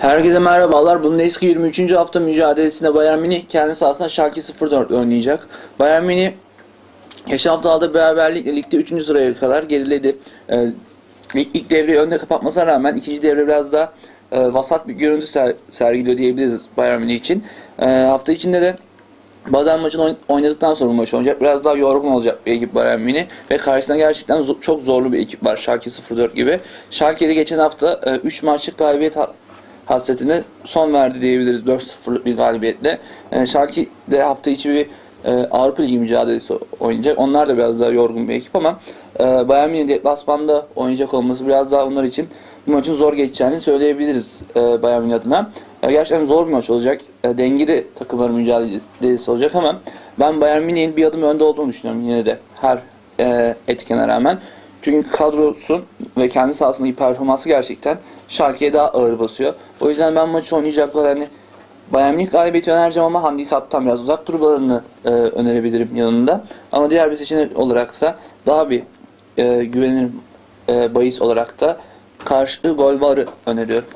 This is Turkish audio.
Herkese merhabalar. Bundesliga 23. hafta mücadelesinde Bayern Münih kendi sahasında Schalke 04 oynayacak. Bayern Münih geçen hafta aldığı beraberlikle ligde 3. sıraya kadar geriledi. Ee, lig ilk devreyi önde kapatmasına rağmen ikinci devre biraz daha e, vasat bir görüntü ser- sergiliyor diyebiliriz Bayern Münih için. Ee, hafta içinde de Bazen maçını oyn- oynadıktan sonra maç oynayacak. Biraz daha yorgun olacak bir ekip Bayern Münih. Ve karşısında gerçekten çok zorlu bir ekip var. Schalke 04 gibi. Schalke'de geçen hafta 3 maçlık galibiyet ha- hasretine son verdi diyebiliriz 4-0'lık bir galibiyetle. E, de hafta içi bir e, Avrupa Ligi mücadelesi oynayacak. Onlar da biraz daha yorgun bir ekip ama e, Bayern Münih deplasmanda oynayacak olması biraz daha onlar için bu maçın zor geçeceğini söyleyebiliriz e, Bayern Münih adına. E, gerçekten zor bir maç olacak. E, dengeli takımların mücadelesi olacak ama ben Bayern Münih'in bir adım önde olduğunu düşünüyorum yine de her e, etkene rağmen. Çünkü kadrosu ve kendi sahasındaki performansı gerçekten Schalke'ye daha ağır basıyor. O yüzden ben maçı oynayacaklar hani Bayern Münih galibiyeti önereceğim ama handikaptan biraz uzak durmalarını e, önerebilirim yanında. Ama diğer bir seçenek olaraksa daha bir e, güvenilir e, bahis olarak da karşı gol varı öneriyorum.